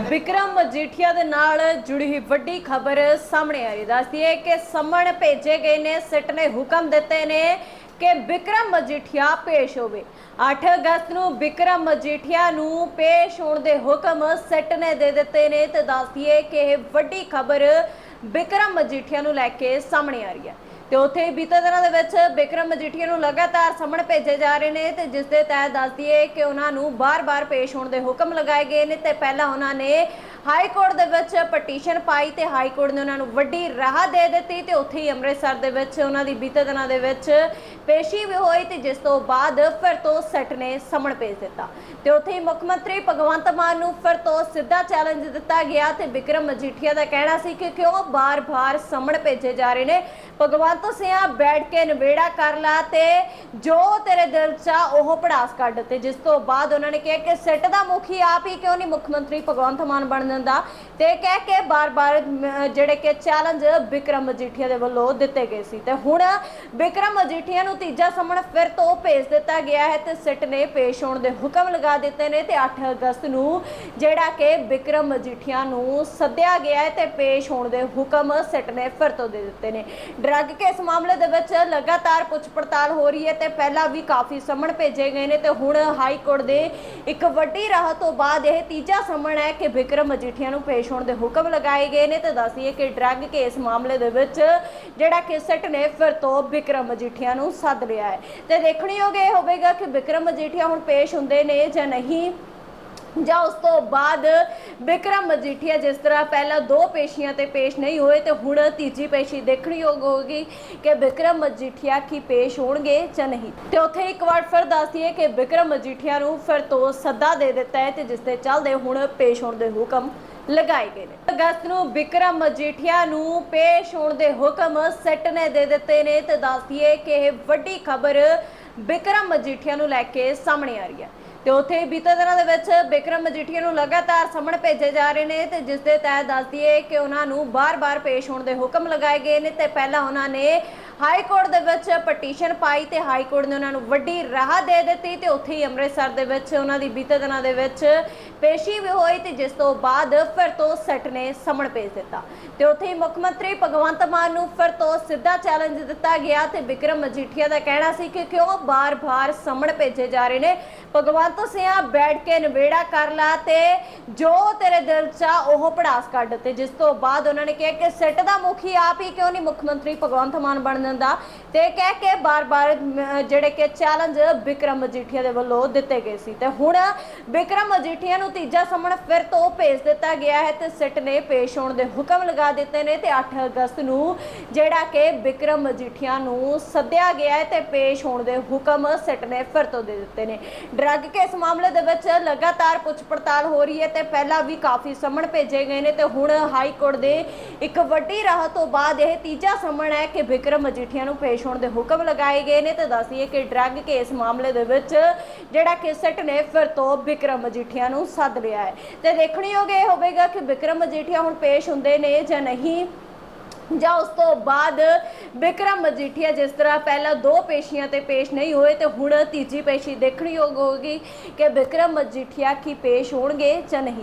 ਵਿਕਰਮ ਮਜੀਠੀਆ ਦੇ ਨਾਲ ਜੁੜੀ ਹੋਈ ਵੱਡੀ ਖਬਰ ਸਾਹਮਣੇ ਆ ਰਹੀ। ਦੱਸਦੀ ਹੈ ਕਿ ਸਮਣ ਭੇਜੇ ਗਏ ਨੇ, ਸਿੱਟ ਨੇ ਹੁਕਮ ਦਿੱਤੇ ਨੇ ਕਿ ਵਿਕਰਮ ਮਜੀਠੀਆ ਪੇਸ਼ ਹੋਵੇ। 8 ਅਗਸਤ ਨੂੰ ਵਿਕਰਮ ਮਜੀਠੀਆ ਨੂੰ ਪੇਸ਼ ਹੋਣ ਦੇ ਹੁਕਮ ਸਿੱਟ ਨੇ ਦੇ ਦਿੱਤੇ ਨੇ ਤੇ ਦੱਸਦੀ ਹੈ ਕਿ ਇਹ ਵੱਡੀ ਖਬਰ ਵਿਕਰਮ ਮਜੀਠੀਆ ਨੂੰ ਲੈ ਕੇ ਸਾਹਮਣੇ ਆ ਰਹੀ ਹੈ। ਤੇ ਉੱਥੇ ਬੀਤੇ ਦਿਨਾਂ ਦੇ ਵਿੱਚ ਬਿਕਰਮ ਮਜੀਠੀਆ ਨੂੰ ਲਗਾਤਾਰ ਸਮਣ ਭੇਜੇ ਜਾ ਰਹੇ ਨੇ ਤੇ ਜਿਸ ਦੇ ਤਹਿਤ ਦੱਸਦੀ ਹੈ ਕਿ ਉਹਨਾਂ ਨੂੰ ਬਾਰ-ਬਾਰ ਪੇਸ਼ ਹੋਣ ਦੇ ਹੁਕਮ ਲਗਾਏ ਗਏ ਨੇ ਤੇ ਪਹਿਲਾਂ ਉਹਨਾਂ ਨੇ ਹਾਈ ਕੋਰਟ ਦੇ ਵਿੱਚ ਪਟੀਸ਼ਨ ਪਾਈ ਤੇ ਹਾਈ ਕੋਰਟ ਨੇ ਉਹਨਾਂ ਨੂੰ ਵੱਡੀ ਰਾਹਤ ਦੇ ਦਿੱਤੀ ਤੇ ਉੱਥੇ ਹੀ ਅੰਮ੍ਰਿਤਸਰ ਦੇ ਵਿੱਚ ਉਹਨਾਂ ਦੀ ਬੀਤੇ ਦਿਨਾਂ ਦੇ ਵਿੱਚ ਪੇਸ਼ੀ ਵੀ ਹੋਈ ਤੇ ਜਿਸ ਤੋਂ ਬਾਅਦ ਫਿਰ ਤੋਂ ਸੈਟ ਨੇ ਸਮਣ ਭੇਜ ਦਿੱਤਾ। ਤੇ ਉੱਥੇ ਹੀ ਮੁੱਖ ਮੰਤਰੀ ਭਗਵੰਤ ਮਾਨ ਨੂੰ ਫਿਰ ਤੋਂ ਸਿੱਧਾ ਚੈਲੰਜ ਦਿੱਤਾ ਗਿਆ ਤੇ ਵਿਕਰਮ ਮਜੀਠੀਆ ਦਾ ਕਹਿਣਾ ਸੀ ਕਿ ਕਿਉਂ ਬਾਰ-ਬਾਰ ਸਮਣ ਭੇਜੇ ਜਾ ਰਹੇ ਨੇ। ਭਗਵੰਤ ਸਿਆ ਬੈਠ ਕੇ ਨਵੇੜਾ ਕਰ ਲਾ ਤੇ ਜੋ ਤੇਰੇ ਦਿਲ 'ਚ ਆ ਉਹ ਪੜਾਸ ਕੱਢ ਤੇ ਜਿਸ ਤੋਂ ਬਾਅਦ ਉਹਨਾਂ ਨੇ ਕਿਹਾ ਕਿ ਸਿੱਟ ਦਾ ਮੁਖੀ ਆਪ ਹੀ ਕਿਉਂ ਨਹੀਂ ਮੁੱਖ ਮੰਤਰੀ ਭਗਵੰਤ ਮਾਨ ਬਣ ਜਾਂਦਾ ਤੇ ਕਹਿ ਕੇ ਬਾਰ-ਬਾਰ ਜਿਹੜੇ ਕਿ ਚੈਲੰਜ ਵਿਕਰਮ ਮਜੀਠੀਆ ਦੇ ਵੱਲੋਂ ਦਿੱਤੇ ਗਏ ਸੀ। ਤੇ ਹੁਣ ਵਿਕਰਮ ਮਜੀਠੀਆ ਨੂੰ ਤੀਜਾ ਸਮਣ ਫਿਰ ਤੋਂ ਭੇਜ ਦਿੱਤਾ ਗਿਆ ਹੈ ਤੇ ਸਿੱਟ ਨੇ ਪੇਸ਼ ਹੋਣ ਦੇ ਹੁਕਮ ਲਗਾ ਦਿੱਤੇ ਨੇ ਤੇ 8 ਅਗਸਤ ਨੂੰ ਜਿਹੜਾ ਕਿ ਵਿਕਰਮ ਮਜੀਠੀਆ ਨੂੰ ਸੱਦਿਆ ਗਿਆ ਹੈ ਤੇ ਪੇਸ਼ ਹੋਣ ਦੇ ਹੁਕਮ ਸਿੱਟ ਨੇ ਫਿਰ ਤੋਂ ਦੇ ਦਿੱਤੇ ਨੇ। ਡਰੱਗ ਕੇਸ ਮਾਮਲੇ ਦੇ ਵਿੱਚ ਲਗਾਤਾਰ ਪੁੱਛ ਪੜਤਾਲ ਹੋ ਰਹੀ ਹੈ ਤੇ ਪਹਿਲਾਂ ਵੀ ਕਾਫੀ ਸਮਣ ਭੇਜੇ ਗਏ ਨੇ ਤੇ ਹੁਣ ਹਾਈ ਕੋਰਟ ਦੇ ਇੱਕ ਵੱਡੀ ਰਾਹ ਤੋਂ ਬਾਅਦ ਇਹ ਤੀਜਾ ਸਮਣ ਹੈ ਕਿ ਵਿਕਰਮ ਮਜੀਠੀਆ ਨੂੰ ਪੇਸ਼ ਹੋਣ ਦੇ ਹੁਕਮ ਲਗਾਏ ਗਏ ਨੇ ਤੇ ਦੱਸੀਏ ਕਿ ਡਰੱਗ ਕੇਸ ਮਾਮਲੇ ਦੇ ਵਿੱਚ ਜਿਹੜਾ ਕਿ ਨੇ, ਫਿਰ ਤੋਂ ਵਿਕਰਮ ਮਜੀਠੀਆ ਨੂੰ ਸੱਦ ਲਿਆ ਹੈ। ਤੇ ਦੇਖਣਯੋਗ ਇਹ ਹੋਵੇਗਾ ਕਿ ਵਿਕਰਮ ਮਜੀਠੀਆ ਹੁਣ ਪੇਸ਼ ਹੁੰਦੇ ਨੇ ਜਾਂ ਨਹੀਂ। ਜਾਂ ਉਸ ਤੋਂ ਬਾਅਦ ਬਿਕਰਮ ਮਜੀਠੀਆ, ਜਿਸ ਤਰ੍ਹਾਂ ਪਹਿਲਾਂ ਦੋ ਪੇਸ਼ੀਆਂ ਤੇ ਪੇਸ਼ ਨਹੀਂ ਹੋਏ ਤੇ ਹੁਣ ਤੀਜੀ ਪੇਸ਼ੀ ਦੇਖਣੀ ਯੋਗ ਹੋਗੀ ਕਿ ਬਿਕਰਮ ਮਜੀਠੀਆ ਕੀ ਪੇਸ਼ ਹੋਣਗੇ ਜਾਂ ਨਹੀਂ। ਤੇ ਉੱਥੇ ਇੱਕ ਵਾਰ ਫਿਰ ਦੱਸ ਦਈਏ ਕਿ ਬਿਕਰਮ ਮਜੀਠੀਆ ਨੂੰ ਫਿਰ ਤੋਂ ਸੱਦਾ ਦੇ ਦਿੱਤਾ ਹੈ ਤੇ ਜਿਸ ਦੇ ਚੱਲਦੇ ਹੁਣ ਪੇਸ਼ ਹੋਣ ਦੇ ਹੁਕਮ ਲਗਾਏ ਗਏ ਨੇ। ਅਗਸਤ ਨੂੰ ਵਿਕਰਮ ਮਜੀਠੀਆ ਨੂੰ ਪੇਸ਼ ਹੋਣ ਦੇ ਹੁਕਮ ਸੈੱਟ ਨੇ ਦੇ ਦਿੱਤੇ ਨੇ ਤੇ ਦੱਸਦੀਏ ਕਿ ਇਹ ਵੱਡੀ ਖਬਰ ਵਿਕਰਮ ਮਜੀਠੀਆ ਨੂੰ ਲੈ ਕੇ ਸਾਹਮਣੇ ਆ ਰਹੀ ਹੈ। ਤੇ ਉੱਥੇ ਬੀਤੇ ਦਿਨਾਂ ਦੇ ਵਿੱਚ ਬਿਕਰਮ ਮਜੀਠੀਆ ਨੂੰ ਲਗਾਤਾਰ ਸਮਣ ਭੇਜੇ ਜਾ ਰਹੇ ਨੇ ਤੇ ਜਿਸ ਦੇ ਤਹਿਤ ਦੱਸਦੀ ਹੈ ਕਿ ਉਹਨਾਂ ਨੂੰ ਬਾਰ-ਬਾਰ ਪੇਸ਼ ਹੋਣ ਦੇ ਹੁਕਮ ਲਗਾਏ ਗਏ ਨੇ ਤੇ ਪਹਿਲਾਂ ਉਹਨਾਂ ਨੇ ਹਾਈ ਕੋਰਟ ਦੇ ਵਿੱਚ ਪਟੀਸ਼ਨ ਪਾਈ ਤੇ ਹਾਈ ਕੋਰਟ ਨੇ ਉਹਨਾਂ ਨੂੰ ਵੱਡੀ ਰਾਹਤ ਦੇ ਦਿੱਤੀ ਤੇ ਉੱਥੇ ਹੀ ਅੰਮ੍ਰਿਤਸਰ ਦੇ ਵਿੱਚ ਉਹਨਾਂ ਦੀ ਬੀਤੇ ਦਿਨਾਂ ਦੇ ਵਿੱਚ ਪੇਸ਼ੀ ਵੀ ਹੋਈ ਤੇ ਜਿਸ ਤੋਂ ਬਾਅਦ ਫਿਰ ਤੋਂ ਸੈੱਟ ਨੇ ਸਮਣ ਭੇਜ ਦਿੱਤਾ। ਤੇ ਉੱਥੇ ਹੀ ਮੁੱਖ ਮੰਤਰੀ ਭਗਵੰਤ ਮਾਨ ਨੂੰ ਫਿਰ ਤੋਂ ਸਿੱਧਾ ਚੈਲੰਜ ਦਿੱਤਾ ਗਿਆ ਤੇ ਵਿਕਰਮ ਮਜੀਠੀਆ ਦਾ ਕਹਿਣਾ ਸੀ ਕਿ ਕਿਉਂ ਬਾਰ-ਬਾਰ ਸਮਣ ਭੇਜੇ ਜਾ ਰਹੇ ਨੇ। ਭਗਵੰਤ ਸਿਆ ਬੈਠ ਕੇ ਨਵੇੜਾ ਕਰ ਲਾ ਤੇ ਜੋ ਤੇਰੇ ਦਿਲ 'ਚ ਆ ਉਹ ਪੜਾਸ ਕੱਢ ਤੇ ਜਿਸ ਤੋਂ ਬਾਅਦ ਉਹਨਾਂ ਨੇ ਕਿਹਾ ਕਿ ਸੈੱਟ ਦਾ ਮੁਖੀ ਆਪ ਹੀ ਕਿਉਂ ਨਹੀਂ ਮੁੱਖ ਮੰਤਰੀ ਭਗਵੰਤ ਮਾਨ ਬਣ ਜਾਂਦਾ ਤੇ ਕਹਿ ਕੇ ਬਾਰ-ਬਾਰ ਜਿਹੜੇ ਕਿ ਚੈਲੰਜ ਵਿਕਰਮ ਮਜੀਠੀਆ ਦੇ ਵੱਲੋਂ ਦਿੱਤੇ ਗਏ ਸੀ। ਤੇ ਹੁਣ ਵਿਕਰਮ ਮਜੀਠੀਆ ਨੂੰ ਤੀਜਾ ਸਮਣ ਫਿਰ ਤੋਂ ਭੇਜ ਦਿੱਤਾ ਗਿਆ ਹੈ ਤੇ ਸਿੱਟ ਨੇ ਪੇਸ਼ ਹੋਣ ਦੇ ਹੁਕਮ ਲਗਾ ਦਿੱਤੇ ਨੇ ਤੇ 8 ਅਗਸਤ ਨੂੰ ਜਿਹੜਾ ਕਿ ਵਿਕਰਮ ਮਜੀਠੀਆ ਨੂੰ ਸੱਦਿਆ ਗਿਆ ਹੈ ਤੇ ਪੇਸ਼ ਹੋਣ ਦੇ ਹੁਕਮ ਸਿੱਟ ਨੇ ਫਿਰ ਤੋਂ ਦੇ ਦਿੱਤੇ ਨੇ। ਡਰੱਗ ਕੇਸ ਮਾਮਲੇ ਦੇ ਵਿੱਚ ਲਗਾਤਾਰ ਪੁੱਛ ਪੜਤਾਲ ਹੋ ਰਹੀ ਹੈ ਤੇ ਪਹਿਲਾਂ ਵੀ ਕਾਫੀ ਸਮਣ ਭੇਜੇ ਗਏ ਨੇ ਤੇ ਹੁਣ ਹਾਈ ਕੋਰਟ ਦੇ ਇੱਕ ਵੱਡੀ ਰਾਹਤ ਤੋਂ ਬਾਅਦ ਇਹ ਤੀਜਾ ਸਮਣ ਹੈ ਕਿ ਵਿਕਰਮ ਮਜੀਠੀਆ ਨੂੰ ਪੇਸ਼ ਹੋਣ ਦੇ ਹੁਕਮ ਲਗਾਏ ਗਏ ਨੇ ਤੇ ਦੱਸੀਏ ਕਿ ਡਰੱਗ ਕੇਸ ਮਾਮਲੇ ਦੇ ਵਿੱਚ ਜਿਹੜਾ ਕਿ ਸਿੱਟ ਨੇ ਫਿਰ ਤੋਂ ਵਿਕਰਮ ਮਜੀਠੀਆ ਨੂੰ ਸੱਦ ਲਿਆ ਹੈ। ਤੇ ਦੇਖਣਯੋਗ ਇਹ ਹੋਵੇਗਾ ਕਿ ਵਿਕਰਮ ਮਜੀਠੀਆ ਹੁਣ ਪੇਸ਼ ਹੁੰਦੇ ਨੇ ਜਾਂ ਨਹੀਂ, ਜਾਂ ਉਸ ਤੋਂ ਬਾਅਦ ਬਿਕਰਮ ਮਜੀਠੀਆ ਜਿਸ ਤਰ੍ਹਾਂ ਪਹਿਲਾਂ ਦੋ ਪੇਸ਼ੀਆਂ ਤੇ ਪੇਸ਼ ਨਹੀਂ ਹੋਏ ਤੇ ਹੁਣ ਤੀਜੀ ਪੇਸ਼ੀ ਦੇਖਣੀ ਯੋਗ ਹੋਗੀ ਕਿ ਬਿਕਰਮ ਮਜੀਠੀਆ ਕੀ ਪੇਸ਼ ਹੋਣਗੇ ਜਾਂ ਨਹੀਂ।